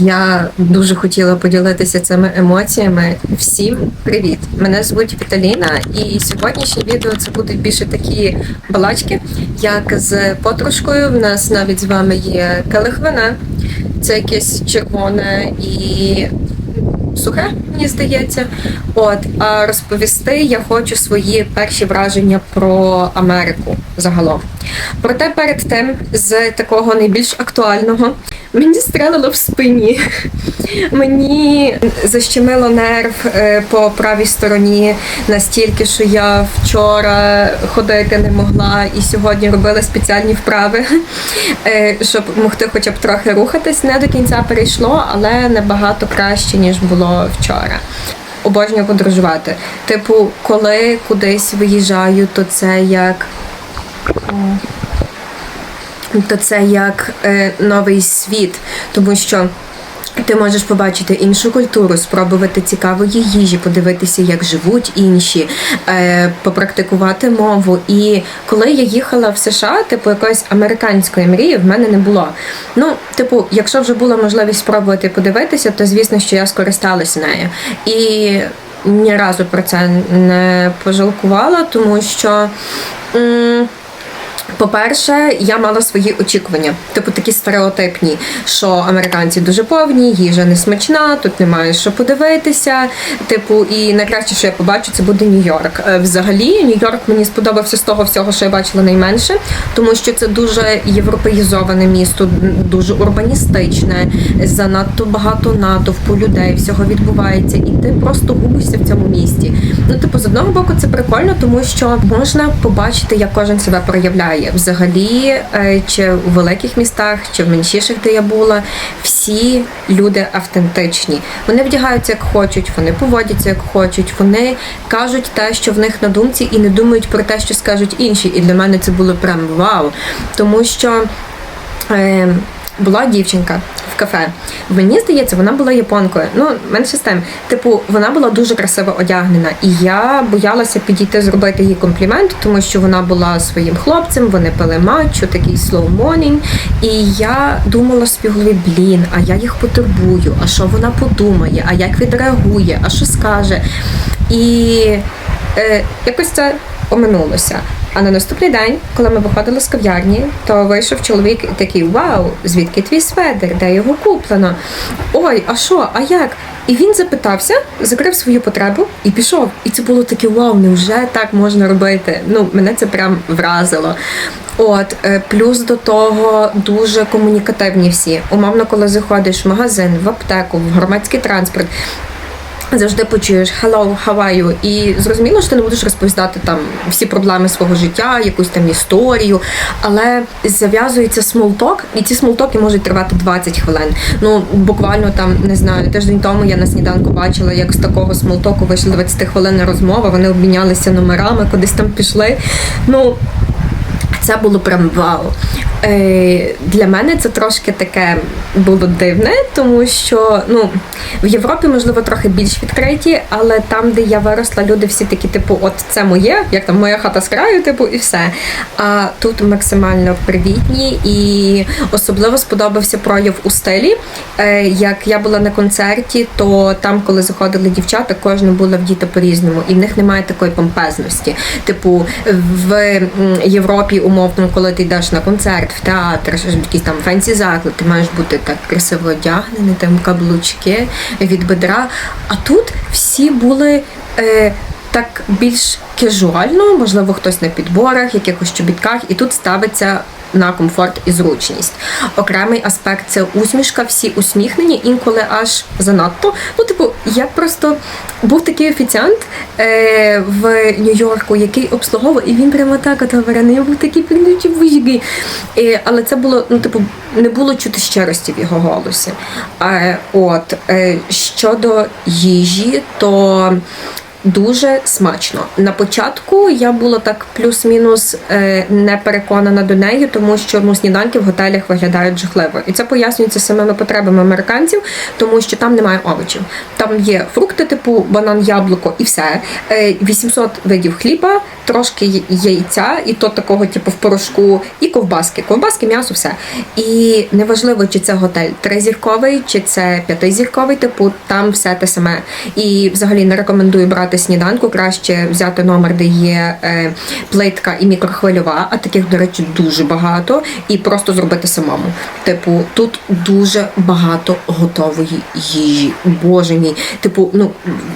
Я дуже хотіла поділитися цими емоціями. Всім привіт! Мене звуть Віталіна, і сьогоднішнє відео це будуть більше такі балачки, як з подружкою. В нас навіть з вами є келих вина. Це якесь червоне і сухе, мені здається. От, а розповісти я хочу свої перші враження про Америку загалом. Проте перед тим, з такого найбільш актуального, мені стрелило в спині. Мені защемило нерв е, по правій стороні настільки, що я вчора ходити не могла і сьогодні робила спеціальні вправи, е, щоб могти хоча б трохи рухатись. Не до кінця перейшло, але набагато краще, ніж було вчора. Обожнюю подорожувати. Типу, коли кудись виїжджаю, то це як. То це як е, новий світ, тому що ти можеш побачити іншу культуру, спробувати цікавої їжі, подивитися, як живуть інші, е, попрактикувати мову. І коли я їхала в США, типу якоїсь американської мрії в мене не було. Ну, типу, якщо вже була можливість спробувати подивитися, то звісно, що я скористалася нею. І ні разу про це не пожалкувала, тому що. М- по-перше, я мала свої очікування, типу такі стереотипні, що американці дуже повні, їжа не смачна, тут немає що подивитися. Типу, і найкраще, що я побачу, це буде Нью-Йорк. Е, Взагалі, Нью-Йорк мені сподобався з того всього, що я бачила найменше, тому що це дуже європеїзоване місто, дуже урбаністичне, занадто багато натовпу людей, всього відбувається, і ти просто губишся в цьому місті. Ну, типу, з одного боку, це прикольно, тому що можна побачити, як кожен себе проявляє. Взагалі, е, чи у великих містах, чи в меншіших, де я була, всі люди автентичні. Вони вдягаються як хочуть, вони поводяться як хочуть, вони кажуть те, що в них на думці, і не думають про те, що скажуть інші. І для мене це було прям вау. Тому що. Е, була дівчинка в кафе. Мені здається, вона була японкою. Ну, менше з тим. Типу, вона була дуже красиво одягнена, і я боялася підійти зробити їй комплімент, тому що вона була своїм хлопцем, вони пили матчу, такий slow morning. І я думала собі в голові, блін, а я їх потурбую, а що вона подумає, а як відреагує, а що скаже. І е, якось це оминулося. А на наступний день, коли ми виходили з кав'ярні, то вийшов чоловік і такий: Вау, звідки твій сведер? Де його куплено? Ой, а що, а як? І він запитався, закрив свою потребу і пішов. І це було таке вау, невже так можна робити? Ну, мене це прям вразило. От, е, плюс до того дуже комунікативні всі. Умовно, коли заходиш в магазин, в аптеку, в громадський транспорт. Завжди почуєш «Hello, how are you?» І зрозуміло, що ти не будеш розповідати там всі проблеми свого життя, якусь там історію, але зав'язується смолток, і ці смолтоки можуть тривати 20 хвилин. Ну, буквально там, не знаю, тиждень тому я на сніданку бачила, як з такого смолтоку вийшла 20 хвилин розмова, вони обмінялися номерами, кудись там пішли. Ну, це було прям вау. Е, Для мене це трошки таке було дивне, тому що ну, в Європі, можливо, трохи більш відкриті, але там, де я виросла, люди всі такі, типу, от це моє, як там моя хата з краю, типу, і все. А тут максимально привітні і особливо сподобався прояв у стилі. Е, Як я була на концерті, то там, коли заходили дівчата, кожна була вдіта по-різному, і в них немає такої помпезності. Типу, в Європі, умовно, коли ти йдеш на концерт, в театр, якийсь там фенсі заклад, ти маєш бути так красиво одягнений, там каблучки від бедра. А тут всі були. Е, так більш кежуально, можливо, хтось на підборах, якихось чобітках, і тут ставиться на комфорт і зручність. Окремий аспект це усмішка, всі усміхнені, інколи аж занадто. Ну, типу, я просто був такий офіціант е, в Нью-Йорку, який обслуговував, і він прямо так от говорив, ну, я був такий прилючий вужги. Е, але це було, ну, типу, не було чути щирості в його голосі. Е, от, е, щодо їжі, то Дуже смачно. На початку я була так плюс-мінус е, не переконана до неї, тому що ну, сніданки в готелях виглядають жахливо. І це пояснюється самими потребами американців, тому що там немає овочів. Там є фрукти, типу банан, яблуко і все. Е, 800 видів хліба, трошки яйця, і то такого, типу, в порошку, і ковбаски. Ковбаски, м'ясо, все. І неважливо, чи це готель тризірковий, чи це п'ятизірковий, типу, там все те саме. І взагалі не рекомендую брати сніданку. Краще взяти номер, де є е, плитка і мікрохвильова, а таких, до речі, дуже багато, і просто зробити самому. Типу, тут дуже багато готової їжі. Боже мій. Типу, ну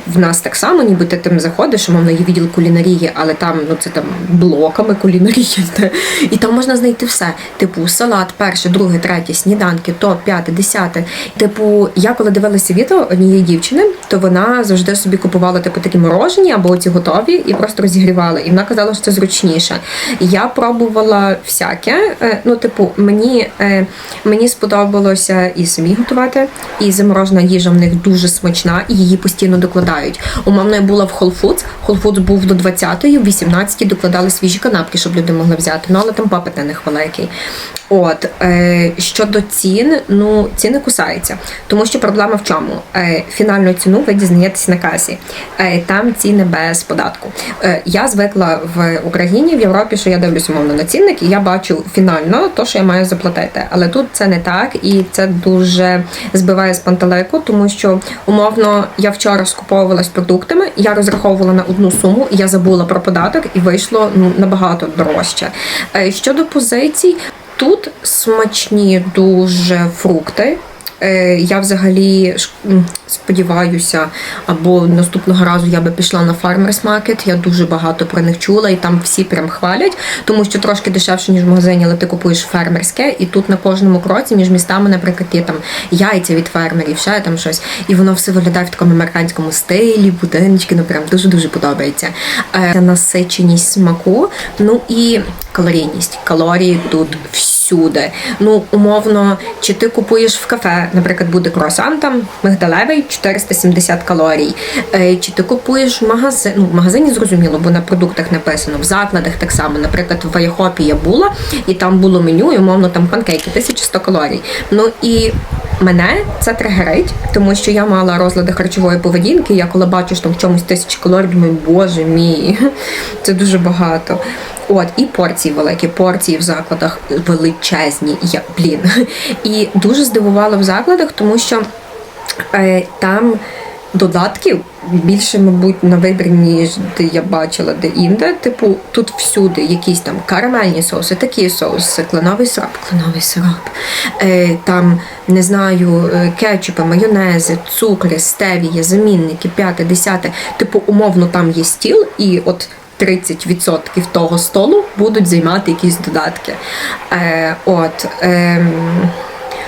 в нас так само, ніби ти там заходиш, умовно, є відділ кулінарії, але там там, ну це там блоками кулінарійне, і там можна знайти все. Типу салат, перше, друге, третє, сніданки, топ, п'яте, десяте. Типу, я коли дивилася відео однієї дівчини, то вона завжди собі купувала типу такі морожені або ці готові і просто розігрівала. І вона казала, що це зручніше. Я пробувала всяке. Е, ну, типу, мені е, мені сподобалося і самі готувати, і заморожена їжа в них дуже смачна, і її постійно докладають. Умовно я була в Whole Foods, Whole Foods був до 20-ї, 18 17 докладали свіжі канапки, щоб люди могли взяти. Ну але там попит не них великий. От е, щодо цін, ну ціни кусаються, тому що проблема в чому? Е, Фінальну ціну ви дізнаєтесь на касі. Е, Там ціни без податку. Е, Я звикла в Україні, в Європі, що я дивлюсь умовно на цінник, і я бачу фінально то, що я маю заплатити. Але тут це не так, і це дуже збиває з пантелику, тому що умовно я вчора скуповувалась продуктами, я розраховувала на одну суму, я забула про податок і вийшло ну набагато дорожче. Е, щодо позицій. Тут смачні дуже фрукти. Е, Я взагалі сподіваюся, або наступного разу я би пішла на Farmers Market. Я дуже багато про них чула, і там всі прям хвалять, тому що трошки дешевше, ніж в магазині, але ти купуєш фермерське, і тут на кожному кроці між містами, наприклад, є там яйця від фермерів, ще там щось. І воно все виглядає в такому американському стилі, будиночки, ну прям дуже-дуже подобається. Це насиченість смаку, ну і калорійність. Калорії тут всюди. Ну, умовно, чи ти купуєш в кафе, наприклад, буде круасан там мигдалевий 470 калорій. Е, Чи ти купуєш в магазин, ну, в магазині зрозуміло, бо на продуктах написано, в закладах так само. Наприклад, в Айхопі я була, і там було меню, і умовно там панкейки 1100 калорій. Ну і мене це тригерить, тому що я мала розлади харчової поведінки. Я коли бачу, що там в чомусь тисячі калорій, думаю, боже мій, це дуже багато. От, і порції великі, порції в закладах величезні. Я, блін. І дуже здивувало в закладах, тому що е, там додатків більше, мабуть, на вибір, ніж де я бачила де інде. Типу, тут всюди якісь там карамельні соуси, такі соуси, кленовий сироп, кленовий сироп, е, там, не знаю, е, кетчупи, майонези, цукри, стевії, замінники, п'яте, десяте. Типу, умовно, там є стіл, і от 30% того столу будуть займати якісь додатки. Е, от. Е,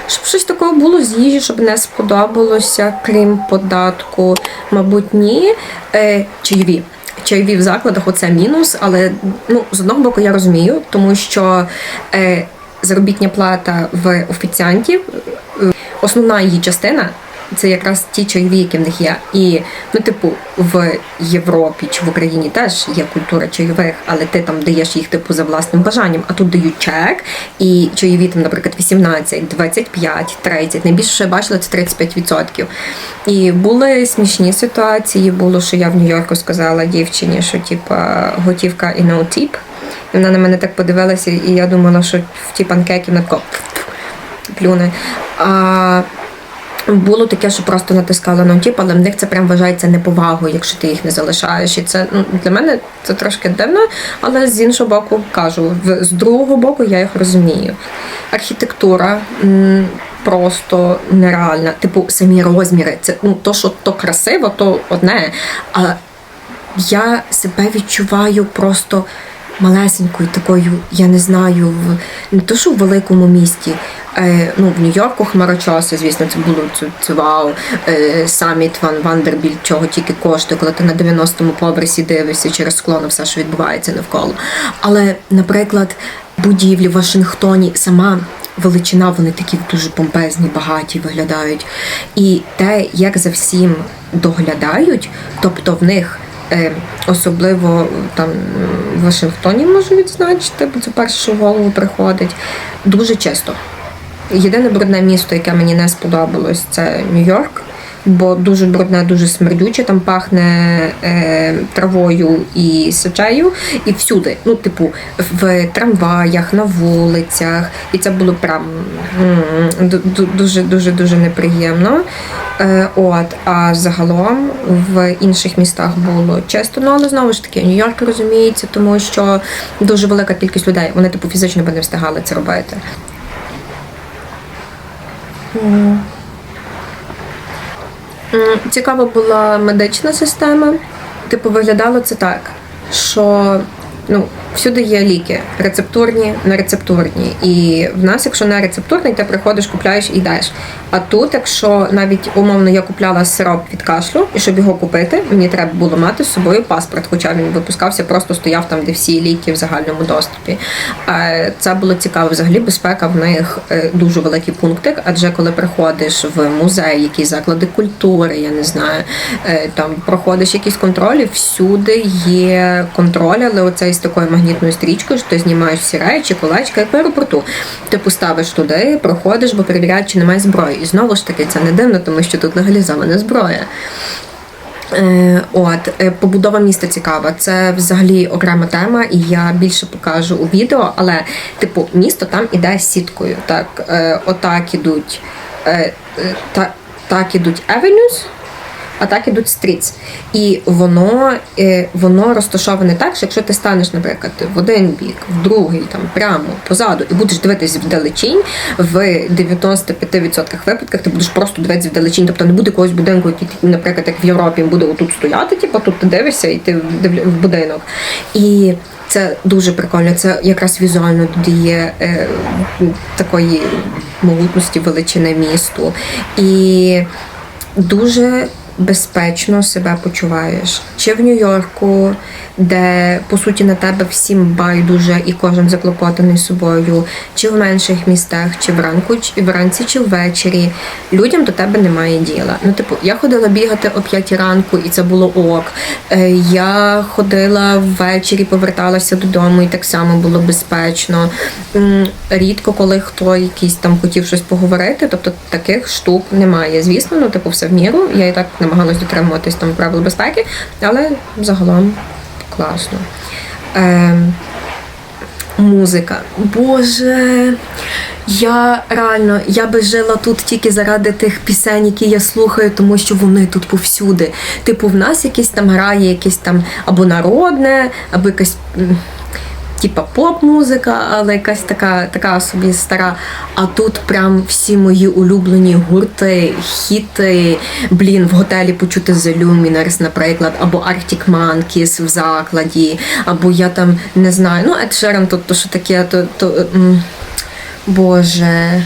щоб щось такого було з їжі, щоб не сподобалося, крім податку, мабуть, ні. Е, чайові. Чайові в закладах оце мінус, але ну, з одного боку я розумію, тому що е, заробітня плата в офіціантів, е, основна її частина це якраз ті чайові, які в них є. І, ну, типу, в Європі чи в Україні теж є культура чайових, але ти там даєш їх типу за власним бажанням, а тут дають чек, і чайові там, наприклад, 18, 25, 30. Найбільше, що я бачила, це 35%. І були смішні ситуації. Було, що я в Нью-Йорку сказала дівчині, що типа готівка і tip. І вона на мене так подивилася, і я думала, що в ті панкеки на тако плюне. А було таке, що просто натискала на тіп, але в них це прям вважається неповагою, якщо ти їх не залишаєш. І це ну, для мене це трошки дивно, але з іншого боку кажу, з другого боку я їх розумію. Архітектура. Просто нереальна. Типу, самі розміри. Це ну то, що то красиво, то одне. А я себе відчуваю просто малесенькою, такою, я не знаю, не то, що в великому місті. Е, ну, в Нью-Йорку хмарочоси, звісно, це було це, це вау. Е, саміт Ван Вандербільт, чого тільки коштує, коли ти на 90-му поверсі дивишся через скло на все, що відбувається навколо. Але, наприклад, будівлі в Вашингтоні сама величина, вони такі дуже помпезні, багаті виглядають. І те, як за всім доглядають, тобто в них. Е, особливо там в Вашингтоні можу відзначити, бо це перше, що в голову приходить. Дуже чисто. Єдине брудне місто, яке мені не сподобалось, це Нью-Йорк. бо дуже брудне, дуже смердюче, там пахне е, травою і сечею, і всюди. Ну, типу, в трамваях, на вулицях. І це було прям м, ду- ду- дуже дуже дуже неприємно. Е, от, а загалом в інших містах було чисто, ну але знову ж таки, Нью-Йорк розуміється, тому що дуже велика кількість людей. Вони типу фізично би не встигали це робити. Цікава була медична система. Типу, виглядало це так, що ну, всюди є ліки, рецептурні, нерецептурні. І в нас, якщо не рецептурний, ти приходиш, купляєш і йдеш. А тут, якщо навіть умовно я купляла сироп від кашлю, і щоб його купити, мені треба було мати з собою паспорт, хоча він випускався, просто стояв там, де всі ліки в загальному доступі. Це було цікаво. Взагалі безпека в них е, дуже великий пунктик, адже коли приходиш в музей, якісь заклади культури, я не знаю, е, там проходиш якісь контролі, всюди є контроль, але оцей з такою магнітною стрічкою, що ти знімаєш всі речі, колечка, як в аеропорту. Ти поставиш туди, проходиш, бо перевіряють, чи немає зброї. І знову ж таки, це не дивно, тому що тут легалізована зброя. Е, От е, побудова міста цікава. Це взагалі окрема тема, і я більше покажу у відео. Але, типу, місто там іде сіткою. Так, е, отак ідуть, та, так ідуть avenues, а так ідуть стрітс. І воно, е, воно розташоване так, що якщо ти станеш, наприклад, в один бік, в другий, там прямо позаду, і будеш дивитись вдалечінь, в 95% випадках ти будеш просто дивитися вдалечінь. Тобто не буде якогось будинку, який, наприклад, як в Європі буде отут стояти, типу, тут ти дивишся і ти в будинок. І це дуже прикольно. Це якраз візуально додає е, такої могутності величини місту. І дуже безпечно себе почуваєш. Чи в Нью-Йорку, де по суті на тебе всім байдуже і кожен заклопотаний собою, чи в менших містах, чи вранку, чи вранці, чи ввечері. Людям до тебе немає діла. Ну, типу, я ходила бігати о 5 ранку, і це було ок. Е, Я ходила ввечері, поверталася додому, і так само було безпечно. Рідко, коли хто якийсь там хотів щось поговорити, тобто таких штук немає. Звісно, ну типу, все в міру. Я і так намагалась дотримуватись там правил безпеки, але загалом класно. Ем, Музика. Боже, я реально я би жила тут тільки заради тих пісень, які я слухаю, тому що вони тут повсюди. Типу, в нас якесь там грає якесь там або народне, або якась. Типа поп-музика, але якась така, така собі стара. А тут прям всі мої улюблені гурти, хіти. Блін, в готелі почути The Luminers, наприклад, або Arctic Monkeys в закладі, або я там не знаю. Ну, Ed Sheeran, то, то що таке, то, то м, Боже.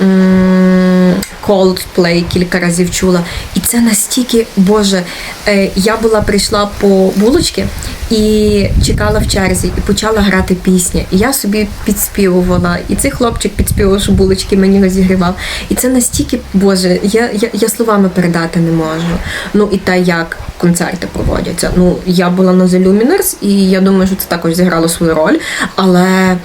М, Coldplay кілька разів чула. І це настільки, Боже, е, я була прийшла по булочки і чекала в черзі, і почала грати пісня. І я собі підспівувала, і цей хлопчик підспівував, що булочки мені розігрівав. І це настільки, Боже, я, я, я словами передати не можу. Ну і те, як концерти проводяться. Ну, я була на The Luminers, і я думаю, що це також зіграло свою роль, але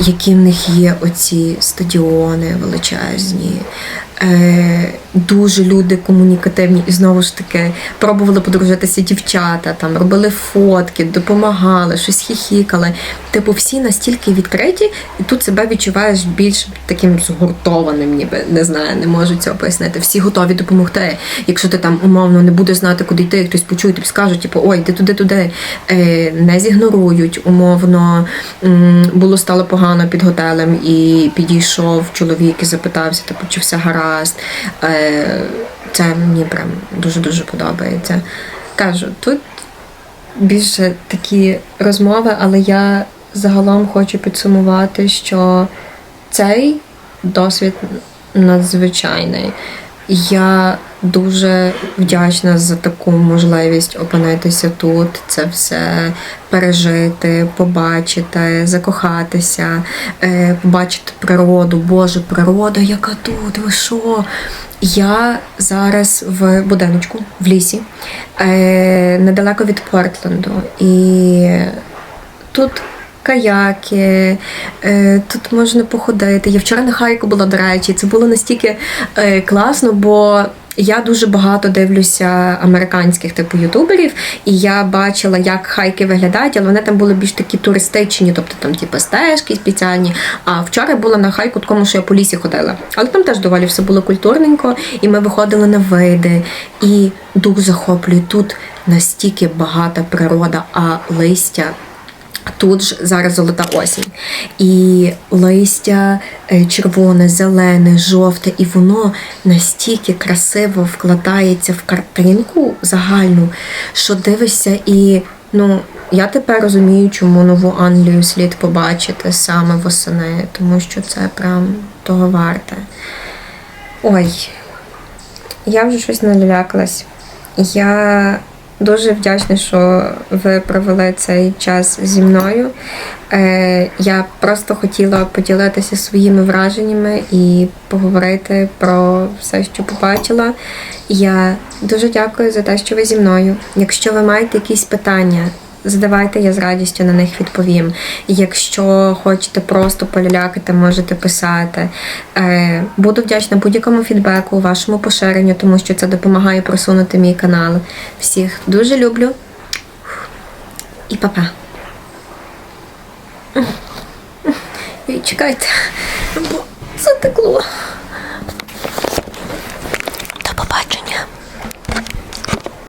які в них є оці стадіони величезні. Е, дуже люди комунікативні і знову ж таки пробували подружитися дівчата, там робили фотки, допомагали, щось хіхікали. Типу, всі настільки відкриті, і тут себе відчуваєш більш таким згуртованим, ніби не знаю, не можу цього пояснити. Всі готові допомогти. Якщо ти там умовно не будеш знати, куди йти, хтось почує, тобі скажуть, типу, ой, йди туди, туди. Е, не зігнорують, умовно було стало погано під готелем, і підійшов чоловік і запитався, типу, чи все гаразд. Е, це мені прям дуже-дуже подобається. Кажу, тут більше такі розмови, але я загалом хочу підсумувати, що цей досвід надзвичайний. Я дуже вдячна за таку можливість опинитися тут, це все пережити, побачити, закохатися, е, побачити природу. Боже, природа, яка тут, ви що? Я зараз в будиночку в лісі, е, недалеко від Портленду. І тут каяки, е, тут можна походити. Я вчора на хайку була, до речі, це було настільки класно, бо. Я дуже багато дивлюся американських типу ютуберів, і я бачила, як хайки виглядають, але вони там були більш такі туристичні, тобто там типу стежки спеціальні. А вчора була на хайку такому, що я по лісі ходила. Але там теж доволі все було культурненько, і ми виходили на види, і дух захоплює. Тут настільки багата природа, а листя Тут ж зараз золота осінь. І листя е, червоне, зелене, жовте, і воно настільки красиво вкладається в картинку загальну, що дивишся, і ну, я тепер розумію, чому нову Англію слід побачити саме восени, тому що це прям того варте. Ой, я вже щось налякалась. Я дуже вдячна, що ви провели цей час зі мною. Е, я просто хотіла поділитися своїми враженнями і поговорити про все, що побачила. Я дуже дякую за те, що ви зі мною. Якщо ви маєте якісь питання, задавайте, я з радістю на них відповім. Якщо хочете просто полялякати, можете писати. Е, буду вдячна будь-якому фідбеку, вашому поширенню, тому що це допомагає просунути мій канал. Всіх дуже люблю і па-па. І чекайте, бо затекло. До побачення.